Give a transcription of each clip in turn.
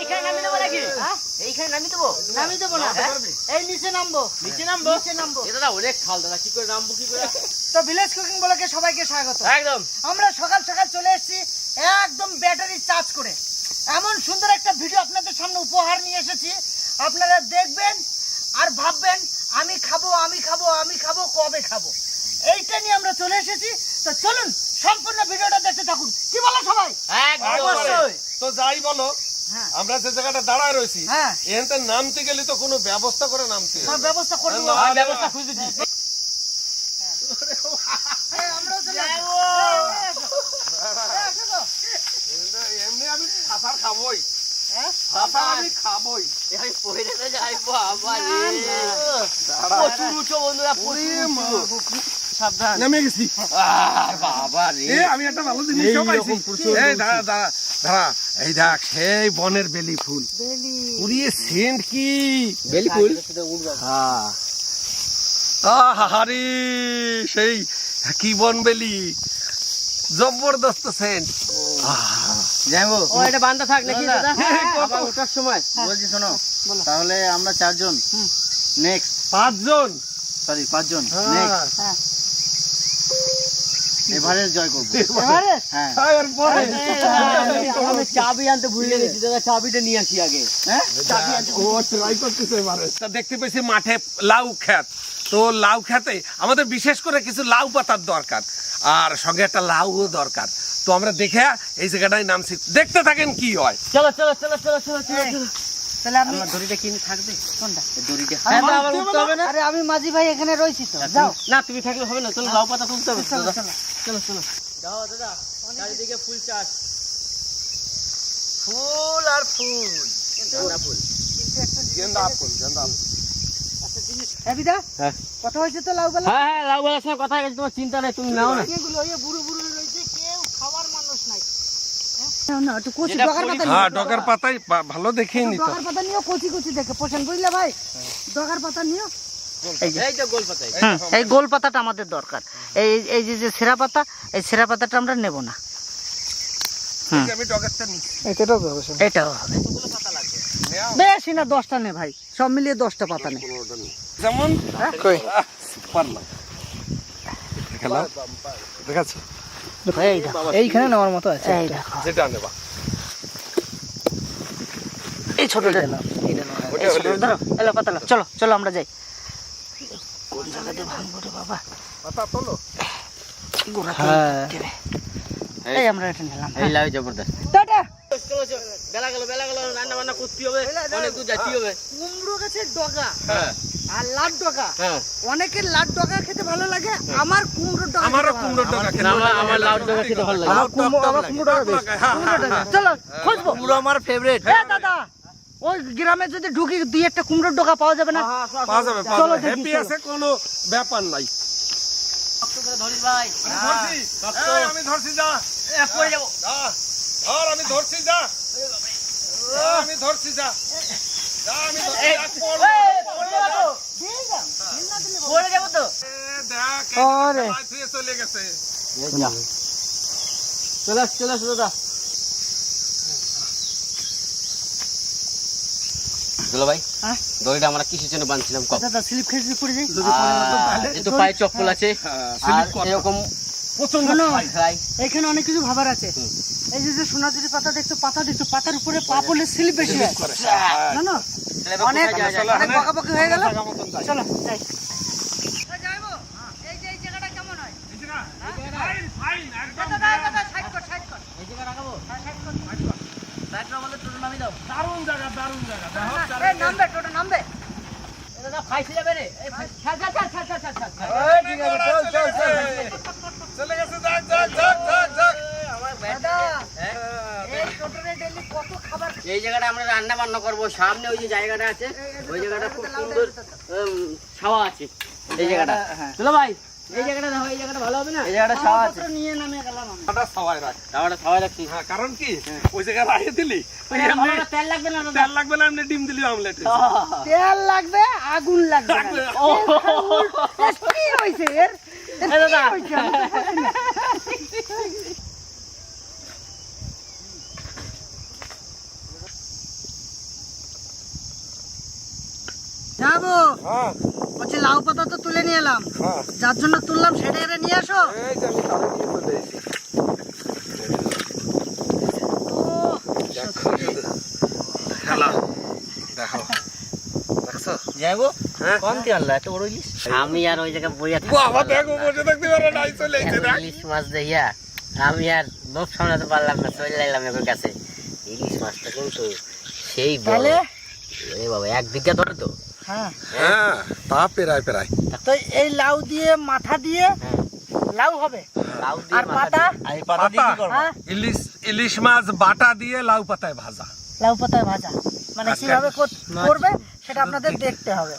এইখানে নামিয়ে দেবো নাকি? এইখানে নামিয়ে দেবো? নামিয়ে দেবো না? এই নিচে নামবো। নিচে নামবো? নিচে নামবো। দাদা অনেক খাল দাদা কি করে নামবো কি করে? তো ভিলেজ কুকিং বলকে সবাইকে স্বাগত। একদম। আমরা সকাল সকাল চলে এসেছি একদম ব্যাটারি চার্জ করে। এমন সুন্দর একটা ভিডিও আপনাদের সামনে উপহার নিয়ে এসেছি। আপনারা দেখবেন আর ভাববেন আমি খাব আমি খাব আমি খাব কবে খাব? এইটা নিয়ে আমরা চলে এসেছি। তো চলুন সম্পূর্ণ ভিডিওটা দেখতে থাকুন। কি বলো সবাই? অবশ্যই। তো যাই বলো হ্যাঁ। আমরা যে জায়গাটা দাঁড়ায় রয়েছি হ্যাঁ। এখানটা নামতে গেলে তো কোনো ব্যবস্থা করে নামতে ব্যবস্থা করে ব্যবস্থা খুঁজেছি হ্যাঁ। এখানটা এমনি আমি ফাঁসার খাবোই। হ্যাঁ? প্রচুর উঁচু বন্ধুরা প্রচুর। সাবধান। নেমে গেছি। আর বাবা রে। এ আমি একটা ভালো জিনিস পাইছি। এই দাঁড়া দাঁড়া দাঁড়া। এই দেখ সেই বনের বেলি ফুল। বেলি। উড়িয়ে সেন্ট কি? বেলি ফুল? হ্যাঁ। আহারে সেই কি বন বেলি? জবরদস্ত সেন্ট। যাইবো ও এটা বান্ধা থাক নাকি দাদা আবার ওঠার সময়। বলছি শোনো তাহলে আমরা চারজন। নেক্সট পাঁচজন। সরি পাঁচজন। নেক্সট হ্যাঁ। এভারেস্ট জয় করব। এবারে? হ্যাঁ। এরপরে আমি চাবি আনতে ভুলে গেছি দাদা চাবিটা নিয়ে আসি আগে। হ্যাঁ? ও ট্রাই করতেছে এবারে তা দেখতে পেয়েছি মাঠে লাউ ক্ষেত। তো লাউ খেতে আমাদের বিশেষ করে কিছু লাউ পাতার দরকার আর সঙ্গে একটা লাউও দরকার। তো আমরা দেখে এই জায়গাটায় নামছি। দেখতে থাকেন কি হয়। চলো চলো চলো চলো চলো চলো। চলো তাহলে আমি দড়িটা কিনে থাকবে? কোনটা? দড়িটা। আরে মাঝি ভাই এখানে রয়েছি তো। যাও। না তুমি থাকলে হবে না। চলো লাউ পাতা তুলতে হবে চলো। চলো চলো। যাও দাদা চারিদিকে ফুল চাষ। ফুল আর ফুল। ফুল। গেন্দা ফুল গেন্দা ফুল। জিনিস। হ্যাঁ বিদা হ্যাঁ। কথা হয়েছে তো লাউ হ্যাঁ হ্যাঁ লাউ সঙ্গে কথা হয়ে তোমার চিন্তা নেই তুমি নাও না। এগুলো এই বুড়ো বুড়ো রয়েছে কেউ খাওয়ার মানুষ নাই। হ্যাঁ? হ্যাঁ ডগার পাতাই ভালো দেখেই নিত। ডগার পাতা নিও কচি কচি দেখে। পোষণ বুঝলে ভাই? ডগার পাতা নিও এই এই গোল গোল পাতাটা আমাদের দরকার। এই এই যে যে সেরা পাতা এই সেরা পাতাটা আমরা নেব না। এই যে আমি ডগারটা নিচ্ছি। এটাও হবে বেশি না দশটা নে ভাই। সব মিলিয়ে দশটা পাতা নে। যেমন দেখাচ্ছি। এইখানে নেওয়ার মতো আছে। যেটা নেবা। এই ছোটটা নাও। এইটা নাও। এই ছোটটা ধরো এলো পাতা চলো চলো আমরা যাই। জায়গাতে ভাঙবো রে বাবা। পাতা তোলো। গোড়াতে দেবে। এই আমরা এটা নিলাম। এই লাউ জবরদস্ত। টাটা। বেলা গেল বেলা গেল রান্না বান্না করতে হবে অনেক দূর যেতে হবে। কুমড়ো গাছের ডগা হ্যাঁ। আর লাট ডগা। হ্যাঁ। অনেকের লাট ডগা খেতে ভালো লাগে আমার কুমড়ো ডগা আমারও খেতে ভালো ডগা খেতে আমার আমার লাউ ডগা খেতে ভালো লাগে। আমার কুমড়ো আমার কুমড়ো ডগা। হ্যাঁ, কুমড়ো। চলো খুঁজবো। পুরো আমার ফেভারিট এ দাদা। ওই গ্রামে যদি ঢুকি দুই একটা কুমড়োর ডগা পাওয়া যাবে না? পাওয়া যাবে চলো হ্যাপি আছে কোনো ব্যাপার নাই। ধরিস ভাই ধরছি এই, আমি ধরছি যা। পড়ে যাব। ধর আমি ধরছি যা। যা, আমি ধরছি যা। যা, আমি ধরছি, যা, পড়ল, পড়ল, যা। পড়ে যাব তো এ, দেখ, এই আরে। গাছ দিয়ে চলে গেছে চলে আস চলে আস দাদা দুলো ভাই? হ্যাঁ? দড়িটা আমরা কিসের জন্য বাঁধছিলাম কপ দাদা স্লিপ খেয়ে যদি পড়ে যাই যেহেতু পায়ে চপ্পল আছে। আর এরকম প্রচণ্ড এখানে অনেক কিছু ভাবার আছে। এই যে যে সোনাঝুরি পাতা দেখছ? পাতা দেখছ পাতার উপরে পা পড়লে স্লিপ বেশি হয়। জানো অনেক অনেক বকাবকি হয়ে গেল। চলো যাই দারুণ জায়গা দারুণ জায়গা নামবে টোটো নামবে চলে গেছে যাক যাক যাক যাক যাক দাদা এই টোটোরে ডেলি কত খাবার এই জায়গাটা আমরা রান্না করব। সামনে ওই যে জায়গাটা আছে ওই জায়গাটা খুব সুন্দর ছাওয়া আছে। এই জায়গাটা। চলো ভাই এই জায়গাটা দেখো এই জায়গাটা ভালো হবে না? এই জায়গাটা ছাওয়া আছে। নিয়ে নামে গেলাম আমি। ওটা রাখ। ছাওয়াটা ছাওয়া রাখছি। হ্যাঁ কারণ কি? ওই জায়গায় রাখে দিলি ওই হ্যাঁ, আমার তেল লাগবে না তেল লাগবে না এমনি ডিম দিলি অমলেট তেল লাগবে আগুন লাগবে। কি এর দাদা। কি হয়েছে? আমি তো বুঝি না। যাব হ্যাঁ। বলছি লাউ পাতা তো তুলে নিয়ে এলাম। হ্যাঁ। যার জন্য তুললাম সেটা এনে নিয়ে আসো। আমি হ্যাঁ। আমি আর ওই জায়গায় বইয়া ইলিশ মাছ দেখিয়া আমি আর লোভ সামলাতে পারলাম না চলে এলাম এর কাছে। ইলিশ মাছটা কিন্তু সেই এ বাবা এক বিঘা ধরে তো। হ্যাঁ। হ্যাঁ। তা পেরায় পেরায়। তো এই লাউ দিয়ে মাথা দিয়ে হ্যাঁ। লাউ হবে। লাউ দিয়ে আর মাথা পাতা? দিয়ে- পাতা হ্যাঁ। ইলিশ ইলিশ মাছ বাটা দিয়ে লাউ পাতায় ভাজা। লাউ পাতায় ভাজা। মানে আচ্ছা। কীভাবে করবে সেটা আপনাদের দেখতে হবে।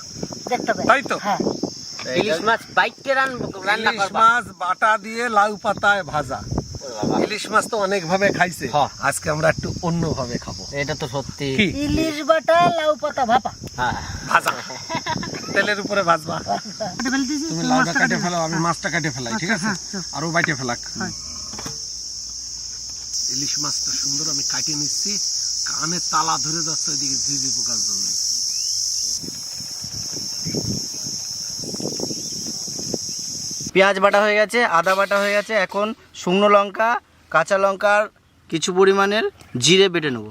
দেখতে হবে। তাই তো? হ্যাঁ। ইলিশ মাছ বাইকে রান রান্না ইলিশ মাছ বাটা দিয়ে লাউ পাতায় ভাজা। ইলিশ মাছ তো অনেক ভাবে খাইছে। হ্যাঁ। আজকে আমরা একটু অন্য ভাবে খাব। এটা তো সত্যি। ইলিশ বাটা লাউ পাতা ভাপা। ভাজা। তেলের উপরে ভাজবা। তুমি লাউটা কাটে কেটে ফেলো। আমি মাছটা কাটে ফেলাই ঠিক আছে? হ্যাঁ, হ্যাঁ। আরও বাইটে ফেলাক। হ্যাঁ। ইলিশ মাছটা সুন্দর আমি কাটে নিচ্ছি। কানে তালা ধরে যাচ্ছে ওইদিকে ঝিঝি পোকার জন্য। পেঁয়াজ বাটা হয়ে গেছে আদা বাটা হয়ে গেছে। এখন শুকনো লঙ্কা কাঁচা লঙ্কার কিছু পরিমাণের জিরে বেটে নেব।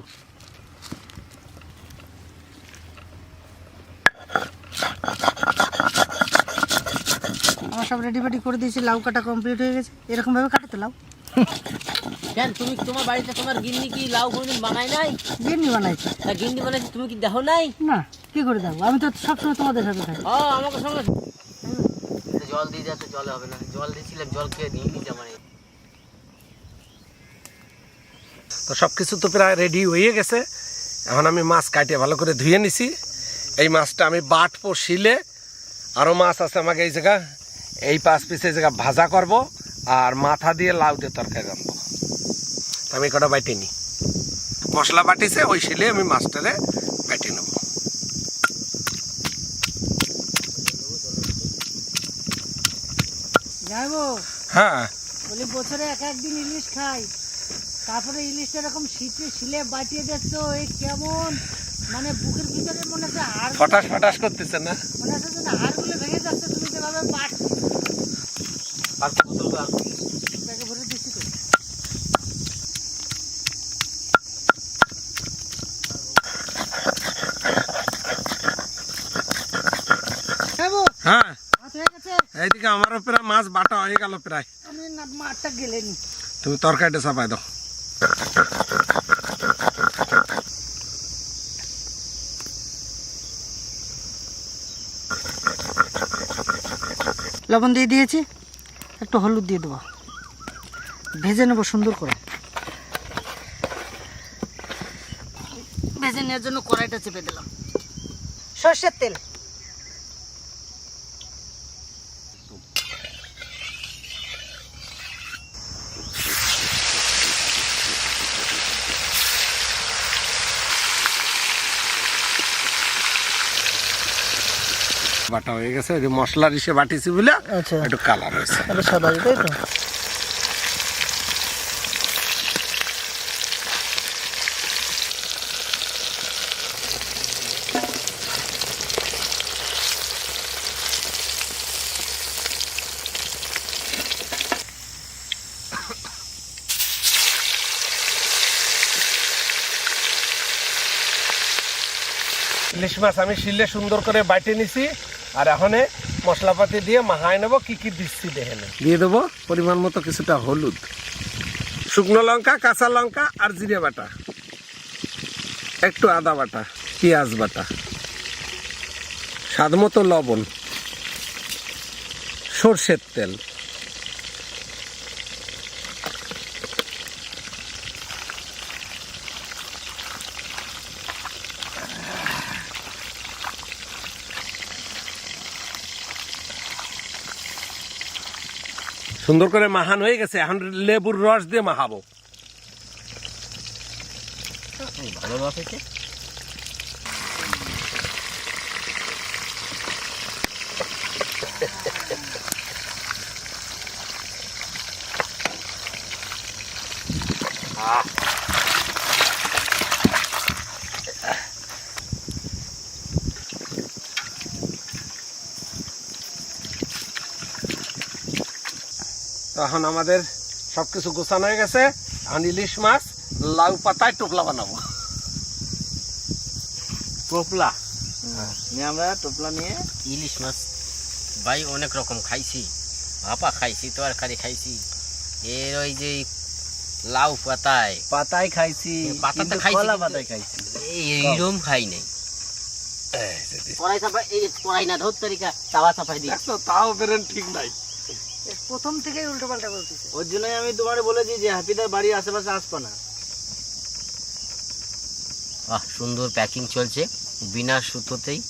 সব রেডি ফেডি করে দিয়েছি লাউ কাটা কমপ্লিট হয়ে গেছে। এরকম ভাবে কাটাতে লাউ। কেন তুমি তোমার বাড়িতে তোমার গিন্নি কি লাউ কোনদিন বানায় নাই? গিন্নি বানাইছি। তা গিন্নি বানাইছে তুমি কি দেখো নাই? না কি করে দেবো? আমি তো সবসময় তোমাদের সাথে থাকি। ও আমাকে সঙ্গে জল দিয়ে দেয় তো জলে হবে না। জল দিয়েছিলাম জল খেয়ে দিয়ে নিতে মানে তো সব কিছু তো প্রায় রেডি হয়ে গেছে। এখন আমি মাছ কাটে ভালো করে ধুয়ে নিছি। এই মাছটা আমি বাটবো শিলে আরও মাছ আছে আমাকে এই জায়গা এই পাঁচ পিসে জায়গা ভাজা করব আর মাথা দিয়ে লাউ দিয়ে তরকারি রাখব আমি কটা বাইটে নিই মশলা বাটিছে ওই শিলে আমি মাছটারে বাইটে নেব। হ্যাঁ। বলি বছরে এক একদিন ইলিশ খাই। তারপরে ইলিশটা এরকম শীতে শিলে বাটিয়ে দিচ্ছ এই কেমন? মানে বুকের ভিতরে মনে হচ্ছে হাড় ফটাস ফটাস করতেছে না? মনে হচ্ছে হাড়গুলো ভেঙে যাচ্ছে আর ব্যাগে ভরে তো। হ্যাঁ হয়ে। গেছে? এইদিকে আমারও প্রায় মাছ বাটা হয়ে গেল প্রায়। আমি গেলেনি তুমি তরকারিটা চাপাই দাও। লবণ দিয়ে দিয়েছি, একটু হলুদ দিয়ে দেবো। ভেজে নেব সুন্দর করে। ভেজে নেওয়ার জন্য কড়াইটা চেপে দিলাম। সর্ষের তেল। বাটা হয়ে গেছে ওই যে মশলার ইসে বাটিছি বলে আচ্ছা। একটু কালার হয়েছে। সাদা তাই তো? ইলিশ মাছ আমি শিলে সুন্দর করে বাইটে নিছি। আর এখন মশলাপাতি দিয়ে মাহায় নেব, কি কি দিচ্ছি দেখে দিয়ে দেবো পরিমাণ মতো কিছুটা হলুদ, শুকনো লঙ্কা, কাঁচা লঙ্কা আর জিরে বাটা, একটু আদা বাটা, পেঁয়াজ বাটা স্বাদ মতো লবণ, সর্ষের তেল। সুন্দর করে মাহান হয়ে গেছে এখন লেবুর রস দিয়ে মাহাবো ভালো রস হয়েছে এখন আমাদের সবকিছু গোছানো হয়ে গেছে। এখন ইলিশ মাছ লাউ পাতায় টোপলা বানাবো। টোপলা? নিয়ে আমরা টোপলা নিয়ে ইলিশ মাছ। ভাই অনেক রকম খাইছি। ভাপা খাইছি তরকারি খাইছি। এর ওই যে লাউ পাতায়। পাতায় খাইছি পাতাতে খাইছি কলা পাতায় খাইছি। এইরকম খাই নাই। কড়াই চাপাই এই কড়াই না ধর তরিকা তাওয়া চাপাই দিই তাও বেরেন ঠিক নাই। প্রথম থেকেই উল্টো পাল্টা বলতেছে। ওর জন্যই আমি তোমারে বলেছি যে হ্যাপিদার বাড়ির আশেপাশে আসবা না। আহ সুন্দর প্যাকিং চলছে। বিনা সুতোতেই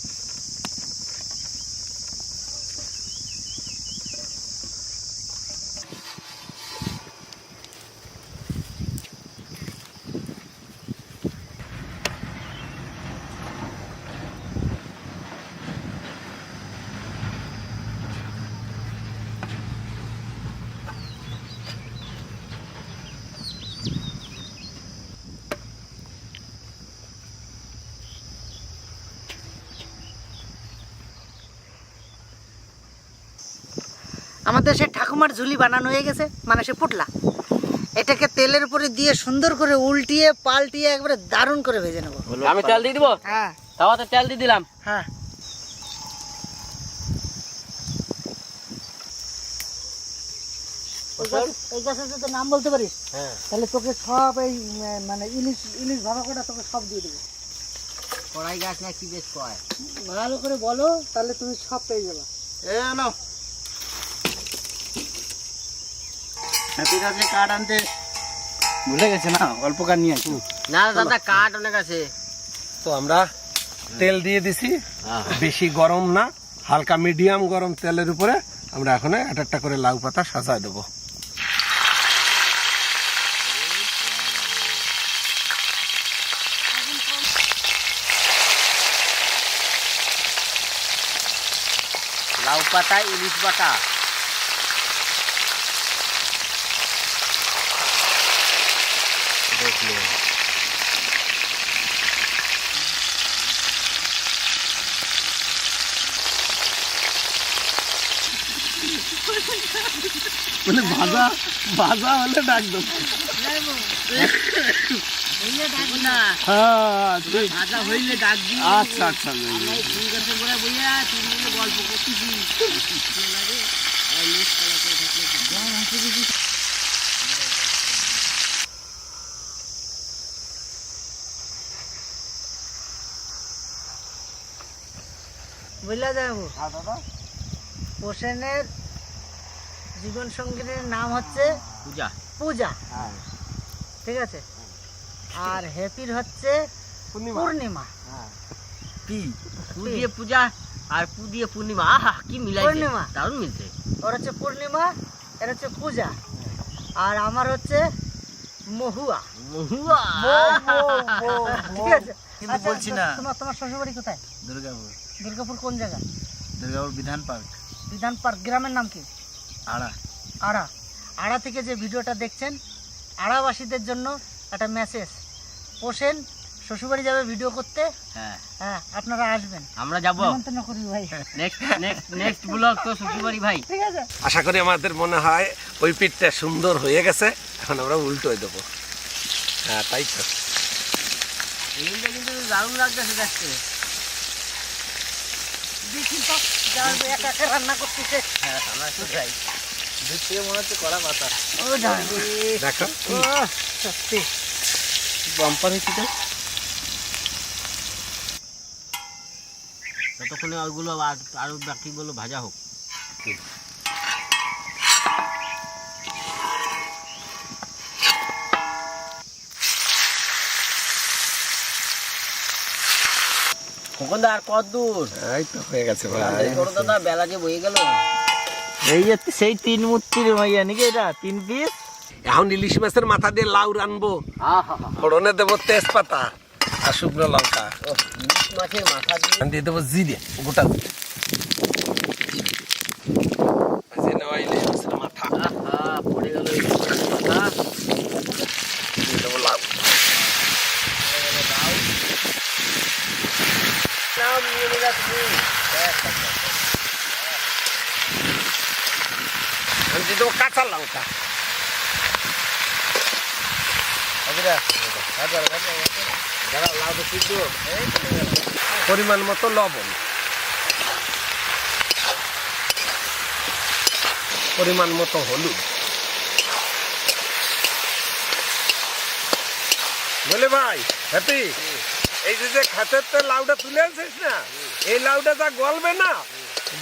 আমাদের সে ঠাকুমার ঝুলি বানানো হয়ে গেছে মানে সে পুটলা। এটাকে তেলের উপরে দিয়ে সুন্দর করে উল্টিয়ে পাল্টিয়ে একবারে দারুণ করে ভেজে নেব। আমি তেল দিয়ে দিব? হ্যাঁ। তাওয়াতে তেল দিয়ে দিলাম। হ্যাঁ। এই গাছের যদি নাম বলতে পারিস হ্যাঁ। তাহলে তোকে সব এই মানে ইলিশ ইলিশ ভাবা কটা তোকে সব দিয়ে দেবো। কড়াই গাছ না কি বেশ কয়? ভালো করে বলো তাহলে তুমি সব পেয়ে যাবে। এ নাও। কার্ড আনতে। ভুলে গেছে না অল্প কার্ড নিয়ে আসি। না দাদা কাঠ অনেক আছে। তো আমরা তেল দিয়ে দিছি হ্যাঁ। বেশি গরম না হালকা মিডিয়াম গরম তেলের উপরে আমরা এখন একটা একটা করে লাউ পাতা সাজায় দেবো। লাউ পাতা ইলিশ বাটা। মানে ভাজা ভাজা হলে ডাক দেবো। হ্যাঁ আচ্ছা আচ্ছা গল্প করতেছি বুঝলা যাব হোসেনের জীবন সঙ্গিনীর নাম হচ্ছে পূজা। পূজা। ঠিক আছে? আর হ্যাপির হচ্ছে পূর্ণিমা। পি পু দিয়ে পূজা আর পু দিয়ে পূর্ণিমা। আহা কি মিলাই পূর্ণিমা। দারুণ মিলছে। ওর হচ্ছে পূর্ণিমা এর হচ্ছে পূজা। আর আমার হচ্ছে মহুয়া। মহুয়া। ঠিক আছে? কিন্তু আচ্ছা, বলছি না। তোমার তোমার শ্বশুরবাড়ি কোথায়? দুর্গাপুর। দুর্গাপুর কোন জায়গা দুর্গাপুর বিধান পার্ক। বিধান পার্ক গ্রামের নাম কি? আড়া। আড়া। আড়া থেকে যে ভিডিওটা দেখছেন আড়াবাসীদের জন্য একটা মেসেজ পোষেন শ্বশুরবাড়ি যাবে ভিডিও করতে। হ্যাঁ। হ্যাঁ আপনারা আসবেন। আমরা যাব। নিমন্ত্রণ করি ভাই। নেক্সট নেক্সট নেক্সট ব্লগ তো শ্বশুরবাড়ি ভাই। ঠিক আছে। আশা করি আমাদের মনে হয় ওই পিঠটা সুন্দর হয়ে গেছে। এখন আমরা উল্টোয় দেবো। হ্যাঁ তাই তো। এইটা কিন্তু দারুণ লাগতেছে দেখতে। দেখি তো যারা একা একা রান্না করতেছে। হ্যাঁ আমরা তো যাই। দূর থেকে মনে হচ্ছে কড়া পাতা। ও দেখো। সত্যি। বাম্পার হয়েছে তো ততক্ষণে ওইগুলো আর আরও বাকিগুলো ভাজা হোক। খোকনদা আর কত দূর? এই তো হয়ে গেছে ভাই। দাদা বেলা যে বয়ে গেল। এই যে সেই তিন মূর্তির মাইয়া নাকি এটা? তিন পিস এখন ইলিশ মাছের মাথা দিয়ে লাউ রানবো। আহা। ফোড়নে দেবো তেজপাতা আর শুকনো লঙ্কা। ইলিশ মাছের মাথা দিয়ে দেবো জিরে গোটা জিরে। এই যে নেওয়া ইলিশ মাছের মাথা আহা পড়ে গেল ইলিশ মাছের মাথা দিয়ে দেবো লাউ নাও নিয়ে নিলা তুমি লঙ্কা পরিমাণ মতো লবণ। পরিমাণ মতো হলুদ। বলে ভাই, হ্যাপি? এই যে খাতের তো লাউটা তুলে আনছিস না, এই লাউটা যা গলবে না,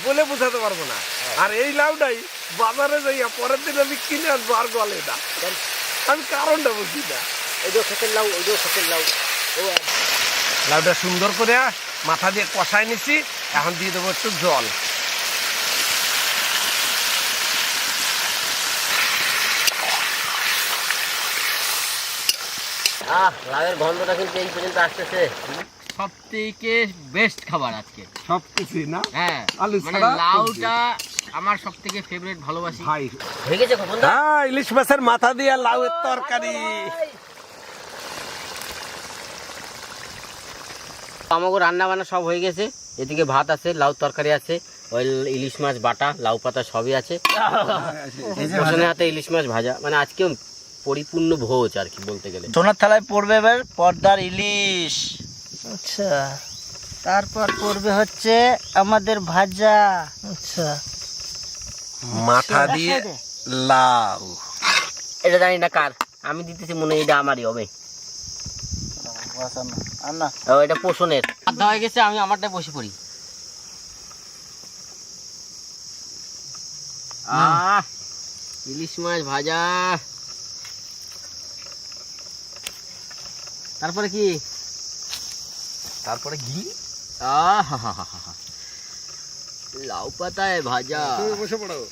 বলে বোঝাতে পারব না। আর এই লাউটাই বাজারে যাইয়া পরের দিন আমি কিনে আনব আর গলে না। আমি কারণটা বুঝি না। ওই যে খেতের লাউ ওই যে খেতের লাউ। ও লাউটা সুন্দর করে মাথা দিয়ে কষাই নিছি এখন দিয়ে দেবো একটু জল। আহ লাউয়ের গন্ধটা কিন্তু এই পর্যন্ত আসতেছে। সব থেকে বেস্ট খাবার আজকে। সব কিছুই না? হ্যাঁ আলু মানে লাউটা আমার সব থেকে ফেভারিট ভালোবাসি। ভাই। হয়ে গেছে কখন হ্যাঁ ইলিশ মাছের মাথা দিয়ে লাউয়ের তরকারি। আমাকে রান্না বান্না সব হয়ে গেছে। এদিকে ভাত আছে লাউ তরকারি আছে ওই ইলিশ মাছ বাটা লাউ পাতা সবই আছে। বসনের হাতে ইলিশ মাছ ভাজা। মানে আজকে পরিপূর্ণ ভোজ আর কি বলতে গেলে। সোনার থালায় পড়বে এবার পর্দার ইলিশ। আচ্ছা। তারপর পড়বে হচ্ছে আমাদের ভাজা। আচ্ছা। মাথা দিয়ে লাউ। এটা জানি না কার। আমি দিতেছি মনে হয় এটা আমারই হবে। ও, এটা পোষণের। আধা হয়ে গেছে আমি আমারটা বসে পড়ি। আহ ইলিশ মাছ ভাজা। তারপরে কি? তারপরে ঘি। লাউ পাতায় ভাজা। বসে পড়ো।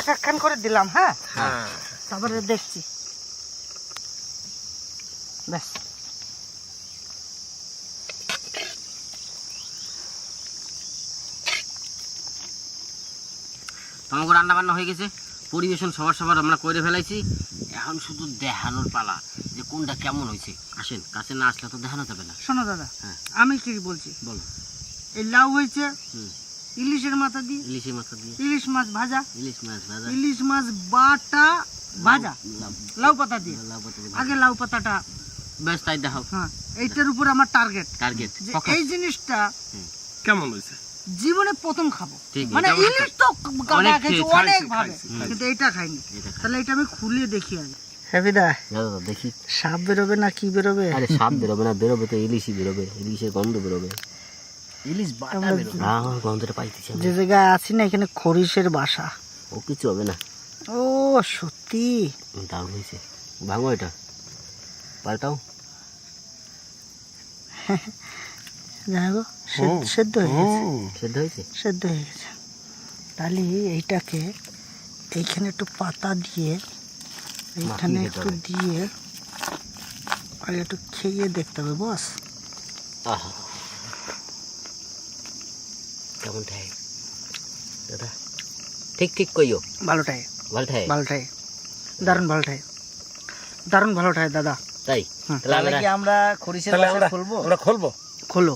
এক একখান করে দিলাম হ্যাঁ? হ্যাঁ। তারপরে দেখছি। ব্যাস। আমাকে রান্না বান্না হয়ে গেছে। পরিবেশন সবার সবার আমরা করে ফেলাইছি। এখন শুধু দেখানোর পালা যে কোনটা কেমন হয়েছে। আসেন কাছে না আসলে তো দেখানো যাবে না। শোনো দাদা হ্যাঁ। আমি কি বলছি? বলো। এই লাউ হয়েছে হুম। ইলিশের মাথা দিয়ে? ইলিশের মাথা দিয়ে। ইলিশ মাছ ভাজা? ইলিশ মাছ ভাজা। ইলিশ মাছ বাটা ভাজা? লাউ- পাতা দিয়ে? লাউ পাতা দিয়ে আগে লাউ পাতাটা বেশ তাই দেখাও। হ্যাঁ এইটার উপর আমার টার্গেট টার্গেট এই জিনিসটা কেমন হয়েছে? জীবনে প্রথম খাব। মানে এটা ইলিশ তো গাদা অনেক খেয়েছি খেয়েছি, অনেক ভাবে। কিন্তু এটা খাইনি তাহলে এটা আমি খুলে দেখি আগে। হ্যাপিদা দেখি। সাপ বেরোবে না কি বেরোবে? আরে সাপ বেরোবে না বেরোবে তো ইলিশই বেরোবে। ইলিশের গন্ধ বেরোবে। ইলিশ বাটা বেরোবে। গন্ধটা পাইতেছি যে জায়গায় আছি না এখানে খরিসের বাসা। ও কিছু হবে না। ও সত্যি? দারুণ হয়েছে। ভাঙো এটা। পাল্টাও। যাই হোক সেদ্ধ হয়ে গেছে। সেদ্ধ হয়েছে? সেদ্ধ হয়ে গেছে। তাহলে এইটাকে এইখানে একটু পাতা দিয়ে এইখানে একটু দিয়ে আর একটু খেয়ে দেখতে হবে বস। আহা। কেমন ঠাই? দাদা ঠিক ঠিক কইও ভালোটাই ভালো ঠাই? ভালোটাই দারুণ ভালোটাই দারুণ ভালোটাই দাদা। তাই? তাহলে তাহলে কি আমরা খরিসের বাসা খুলবো? আমরা খুলবো। খোলো।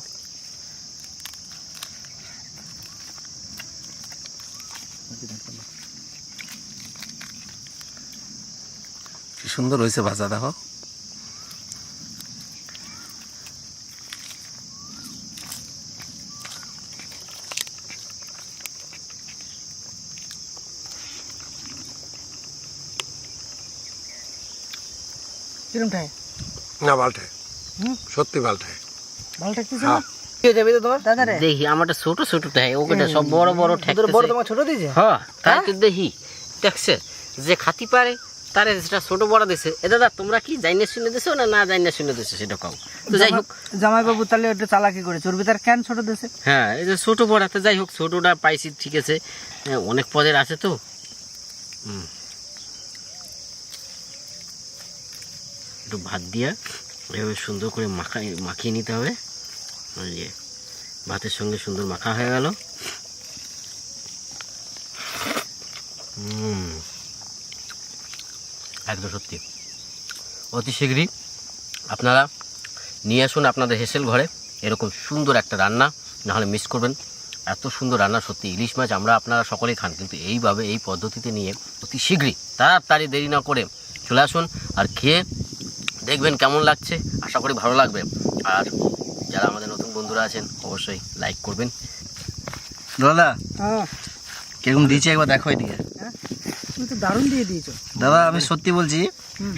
কি সুন্দর হয়েছে ভাজা দেখো। কিরম ঠাই না হুম। সত্যি হ্যাঁ। কি দেবে তো তোমার? দাদা রে। দেখি আমারটা ছোট ছোট সব বড় বড় ঠেক তোর বড় তোমার ছোট হ্যাঁ তাই তো দেখি। দেখছে যে খাতি পারে তারে সেটা ছোট বড় দিছে এ দাদা তোমরা কি জাইনে শুনে দিছো না না জাইনে শুনে দিছো সেটা কও? তো যাই হোক। জামাই বাবু তাহলে একটু চালাকি করে। চর্বি তার কেন ছোট দেশে হ্যাঁ এই যে ছোট বড় যাই হোক ছোটটা পাইছি ঠিক আছে। হ্যাঁ, অনেক পদের আছে তো। হুম। একটু ভাত দিয়া এভাবে সুন্দর করে মাখা, মাখিয়ে নিতে হবে। ওই যে ভাতের সঙ্গে সুন্দর মাখা হয়ে গেল। একদম সত্যি। অতি শীঘ্রই আপনারা নিয়ে আসুন আপনাদের হেসেল ঘরে এরকম সুন্দর একটা রান্না, নাহলে মিস করবেন। এত সুন্দর রান্না, সত্যি ইলিশ মাছ আমরা আপনারা সকলেই খান, কিন্তু এইভাবে, এই পদ্ধতিতে নিয়ে অতি শীঘ্রই তাড়াতাড়ি দেরি না করে চলে আসুন আর খেয়ে দেখবেন কেমন লাগছে আশা করি ভালো লাগবে। আর যারা আমাদের নতুন বন্ধুরা আছেন অবশ্যই লাইক করবেন। দাদা হ্যাঁ। কীরকম দিয়েছি একবার দেখো এদিকে। তুমি তো দারুণ দিয়ে দিয়েছ। দাদা আমি সত্যি বলছি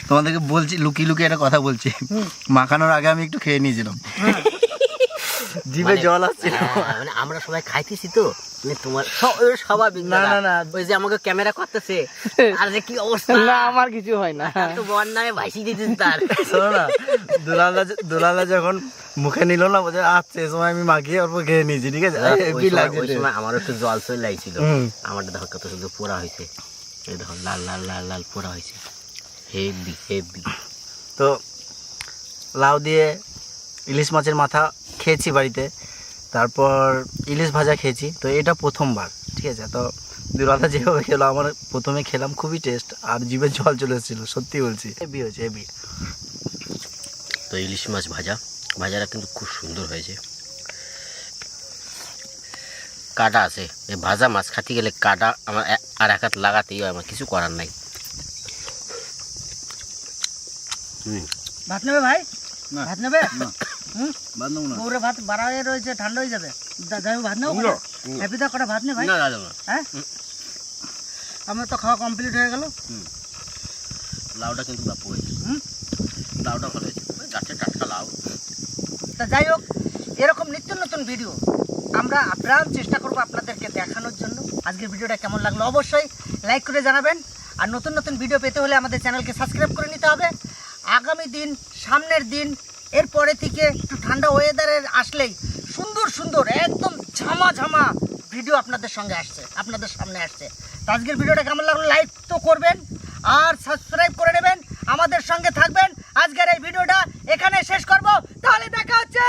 তোমাদেরকে বলছি লুকিয়ে লুকিয়ে একটা কথা বলছি। মাখানোর আগে আমি একটু খেয়ে নিয়েছিলাম। জিভে মানে- জল আসছে হ্যাঁ, মানে আমরা সবাই খাইতেছি তো। মানে তোমার স্বাভাবিক না, না, না। ওই যে আমাকে ক্যামেরা করতেছে। আর যে কি অবস্থা? না আমার কিছু হয় না। তো বন্যায় ভাসি দিতেছে তার। শোনো না দুলালদা দুলালদা যখন মুখে নিল না বলছে আচ্ছা এই সময় আমি মাখিয়ে অল্প খেয়ে নিয়েছি ঠিক আছে? ওই সময়- আমার একটু জল চলে লাগছিল আমার দেখো কত সুন্দর পোড়া হয়েছে এই দেখো লাল লাল লাল লাল পোড়া হয়েছে হেভি হেভি। তো লাউ দিয়ে ইলিশ মাছের মাথা খেয়েছি বাড়িতে। তারপর ইলিশ ভাজা খেয়েছি। তো এটা প্রথমবার ঠিক আছে? তো দুরাদা যেভাবে খেলো আমার প্রথমে খেলাম খুবই টেস্ট আর জিভে জল চলে এসেছিল সত্যি বলছি। হেভি হয়েছে হেভি তো ইলিশ মাছ ভাজা ভাজাটা কিন্তু খুব সুন্দর হয়েছে। কাটা আছে। এই ভাজা মাছ খাতে গেলে কাটা আমার আর এক হাত লাগাতেই হয় আমার কিছু করার নাই। হুম ভাত নেবে ভাই? ভাত নেবে? ভাত বাড়া হয়ে রয়েছে ঠান্ডা হয়ে যাবে। দা- যাই ভাত নেব না। হ্যাপিদা কটা ভাত নে ভাই? হ্যাঁ? আমার তো খাওয়া কমপ্লিট হয়ে গেল। লাউটা কিন্তু বাপু হয়েছে লাউটা ভালো হয়েছে। গাছের টাটকা লাউ। তা যাই হোক এরকম নিত্য নতুন ভিডিও আমরা আপ্রাণ চেষ্টা করব আপনাদেরকে দেখানোর জন্য। আজকের ভিডিওটা কেমন লাগল অবশ্যই লাইক করে জানাবেন। আর নতুন নতুন ভিডিও পেতে হলে আমাদের চ্যানেলকে সাবস্ক্রাইব করে নিতে হবে। আগামী দিন সামনের দিন এরপরে থেকে একটু ঠান্ডা ওয়েদারের আসলেই সুন্দর সুন্দর, একদম ঝামা ঝামা ভিডিও আপনাদের সঙ্গে আসছে, আপনাদের সামনে আসছে। তো আজকের ভিডিওটা কেমন লাগল লাইক তো করবেন আর সাবস্ক্রাইব করে নেবেন, আমাদের সঙ্গে থাকবেন। আজকের এই ভিডিওটা এখানে শেষ করব, তাহলে দেখা হচ্ছে।